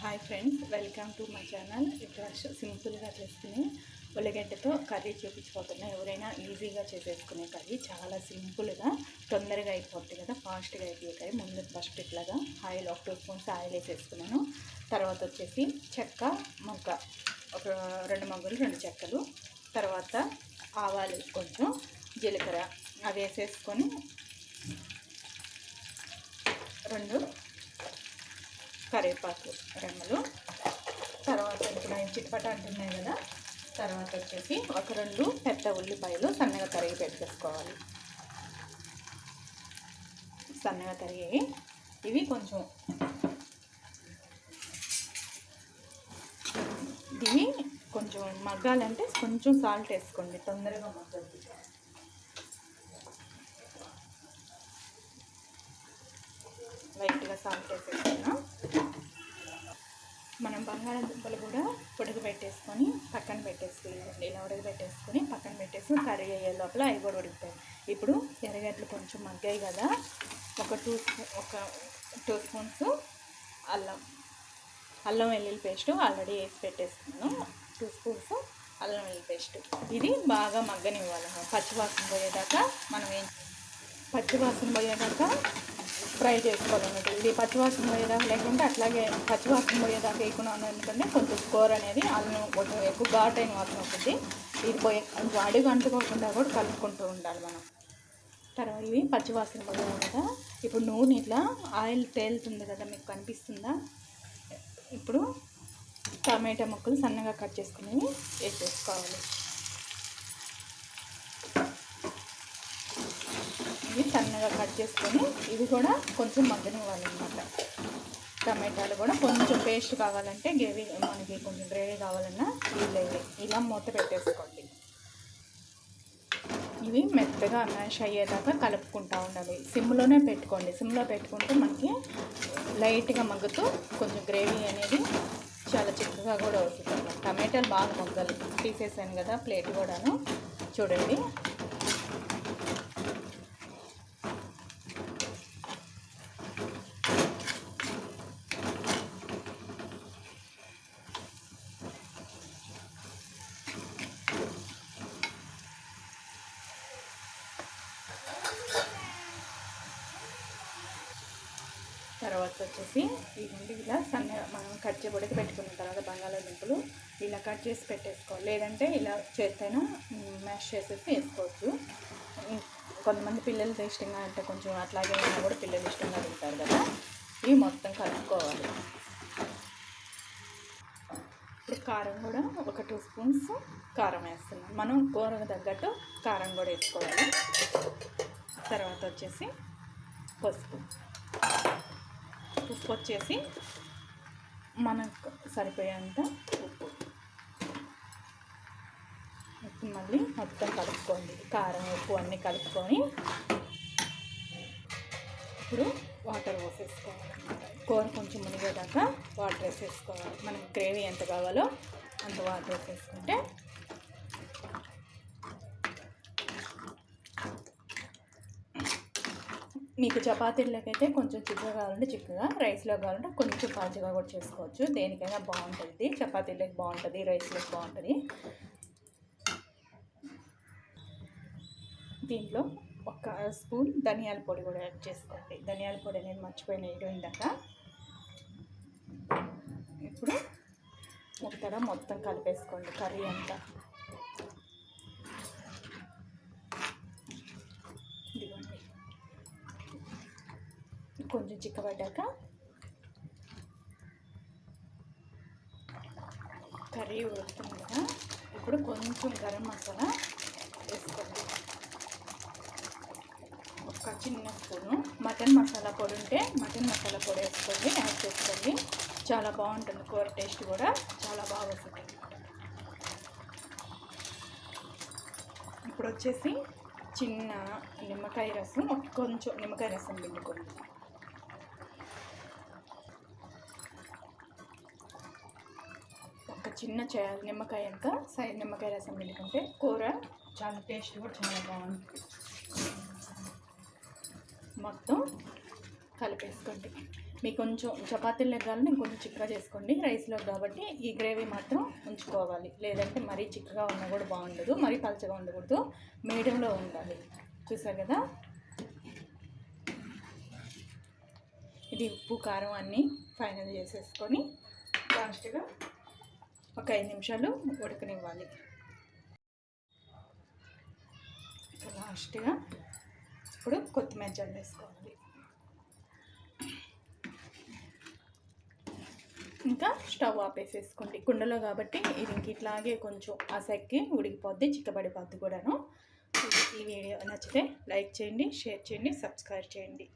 Hi friends welcome to my channel ఇక్కడ సింపుల్గా చేసుకుని ఉల్లిగడ్డతో కర్రీ చూపించిపోతున్నా ఎవరైనా ఈజీగా చేసేసుకునే కర్రీ చాలా సింపుల్గా తొందరగా అయిపోతుంది కదా ఫాస్ట్గా అయిపోయే కర్రీ. ముందు ఫస్ట్ ఇట్లాగా ఆయిల్ ఒక టూ స్పూన్స్ ఆయిల్ వేసేసుకున్నాను. తర్వాత వచ్చేసి చెక్క మొగ్గ ఒక రెండు మొగ్గలు రెండు చెక్కలు. తర్వాత ఆవాలు కొంచెం జీలకర్ర. అవి వేసేసుకొని రెండు కరివేపాకు రెమ్మలు. తర్వాత ఇప్పుడు చిట్పట అంటున్నాయి కదా తర్వాత వచ్చేసి ఒక రెండు పెద్ద ఉల్లిపాయలు సన్నగా తరిగి పెట్టేసుకోవాలి. సన్నగా తరిగి ఇవి కొంచెం ఇవి కొంచెం మగ్గాలంటే కొంచెం సాల్ట్ వేసుకోండి తొందరగా మగ్గుతుంది లైట్గా సాల్ట్ వేసేసుకున్నా. మనం బంగాళాదుంపలు కూడా ఉడకబెట్టేసుకొని పక్కన పెట్టేసుకోవాలి ఇలా ఉడకబెట్టేసుకొని పక్కన పెట్టేసి కర్రీ అయ్యే లోపల అవి కూడా ఉడికిపోయి ఇప్పుడు ఎర్రగడ్డలు కొంచెం మగ్గాయి కదా ఒక టూ ఒక టూ స్పూన్స్ అల్లం అల్లం వెల్లుల్లి పేస్ట్ ఆల్రెడీ వేసి పెట్టేసుకున్నాను. టూ స్పూన్స్ అల్లం వెల్లుల్లి పేస్ట్. ఇది బాగా మగ్గనివ్వాలి. పచ్చివాసన పోయేదాకా మనం ఏం పచ్చివాసన పోయేదాకా ఫ్రై చేసుకోవాలన్నమాట ఇది పచ్చివాసన పోయేదాకా లేకుంటే అట్లాగే పచ్చివాసన పోయేదాకా వేయకున్నాను ఎందుకంటే కొంచెం కూర అనేది అల్లం కొంచెం ఎక్కువ ఘాటైన వాసన వస్తుంది. ఇది పోయే కొంచెం అడుగు అంటుకోకుండా కూడా కలుపుకుంటూ ఉండాలి మనం. తర్వాత ఇవి పచ్చివాసన పోయాయి కదా ఇప్పుడు నూనె ఇట్లా ఆయిల్ తేలుతుంది కదా మీకు కనిపిస్తుందా? ఇప్పుడు టమాటా ముక్కలు సన్నగా కట్ చేసుకుని వేసేసుకోవాలి. ఇవి సన్నగా కట్ చేసుకొని ఇవి కూడా కొంచెం మగ్గనివ్వాలన్నమాట. టమాటాలు కూడా కొంచెం పేస్ట్ కావాలంటే గ్రేవీ మనకి కొంచెం గ్రేవీ కావాలన్నా వీళ్ళు ఇలా మూత పెట్టేసుకోండి. ఇవి మెత్తగా మ్యాష్ అయ్యేదాకా కలుపుకుంటూ ఉండాలి. సిమ్లోనే పెట్టుకోండి. సిమ్లో పెట్టుకుంటే మనకి లైట్గా మగ్గుతూ కొంచెం గ్రేవీ అనేది చాలా చిక్కగా కూడా అవుతుంది. టమాటాలు బాగా మగ్గాలి. తీసేసాను కదా ప్లేట్ కూడాను. చూడండి. తర్వాత వచ్చేసి ఇవ్వండి ఇలా సన్న మనం కట్ చేయబడికి పెట్టుకున్న తర్వాత బంగాళాదుంపలు ఇలా కట్ చేసి పెట్టేసుకోవాలి. లేదంటే ఇలా చేస్తేనే మ్యాష్ చేసేసి వేసుకోవచ్చు. కొంతమంది పిల్లలు ఇష్టంగా అంటే కొంచెం అట్లాగే ఉన్నా కూడా పిల్లలు ఇష్టంగా తింటారు కదా. ఇవి మొత్తం కలుపుకోవాలి. ఇప్పుడు కారం కూడా ఒక టూ స్పూన్స్ కారం వేస్తున్నాం. మనం కూరకు తగ్గట్టు కారం కూడా వేసుకోవాలి. తర్వాత వచ్చేసి పసుపు. ఉప్పు వచ్చేసి మనకు సరిపోయేంత ఉప్పు. ఉప్పు మళ్ళీ మొత్తం కలుపుకోండి. కారం ఉప్పు అన్నీ కలుపుకొని ఇప్పుడు వాటర్ పోసేసుకోవాలి కూర కొంచెం మునిగేదాకా వాటర్ వేసేసుకోవాలి. మనకి గ్రేవీ ఎంత కావాలో అంత వాటర్ వేసేసుకుంటే మీకు చపాతీలకైతే కొంచెం చిక్కగా కావాలంటే చిక్కగా రైస్లో కావాలంటే కొంచెం పాచిగా కూడా చేసుకోవచ్చు. దేనికైనా బాగుంటుంది. చపాతీలకు బాగుంటుంది రైస్లోకి బాగుంటుంది. దీంట్లో ఒక స్పూన్ ధనియాల పొడి కూడా యాడ్ చేసుకోండి. ధనియాల పొడి అనేది మర్చిపోయిన వేయడం ఇందాక. ఇప్పుడు ముక్కడ మొత్తం కలిపేసుకోండి. కర్రీ అంతా ఇదిగోండి కొంచెం చిక్కబడ్డాక కర్రీ ఉడుకుతుంది? కదా ఇప్పుడు కొంచెం గరం మసాలా వేసుకోండి. ఒక చిన్న స్పూను మటన్ మసాలా పొడి ఉంటే మటన్ మసాలా పొడి వేసుకోండి యాడ్ చేసుకోండి. చాలా బాగుంటుంది కూర టేస్ట్ కూడా చాలా బాగా వస్తుంది. ఇప్పుడు వచ్చేసి చిన్న నిమ్మకాయ రసం కొంచెం నిమ్మకాయ రసం పిండుకోండి ఒక చిన్న చే నిమ్మకాయ అంత సై నిమ్మకాయ రసం పిండుకుంటే కూర చాలా టేస్ట్ కూడా చాలా బాగుంటుంది మొత్తం కలిపేసుకోండి. మీకు కొంచెం చపాతీలు లెగ్గాలని ఇంకొంచెం చిక్కగా చేసుకోండి. రైస్లో కాబట్టి ఈ గ్రేవీ మాత్రం ఉంచుకోవాలి. లేదంటే మరీ చిక్కగా ఉన్నా కూడా బాగుండదు మరీ పలచగా ఉండకూడదు. మీడియంలో ఉండాలి. చూసారు కదా? ఇది ఉప్పు కారం అన్నీ ఫైనల్ చేసేసుకొని లాస్ట్గా ఒక ఐదు నిమిషాలు ఉడకనివ్వాలి. లాస్ట్గా ఇప్పుడు కొత్తిమీర జల్లేసుకోవాలి ఇంకా స్టవ్ ఆపేసేసుకోండి. కుండలో కాబట్టి ఇది ఇంక ఇట్లాగే కొంచెం ఆ సెక్కి ఉడికిపోద్ది చిక్కబడిపోద్ది కూడాను. ఈ వీడియో నచ్చితే లైక్ చేయండి షేర్ చేయండి సబ్స్క్రైబ్ చేయండి.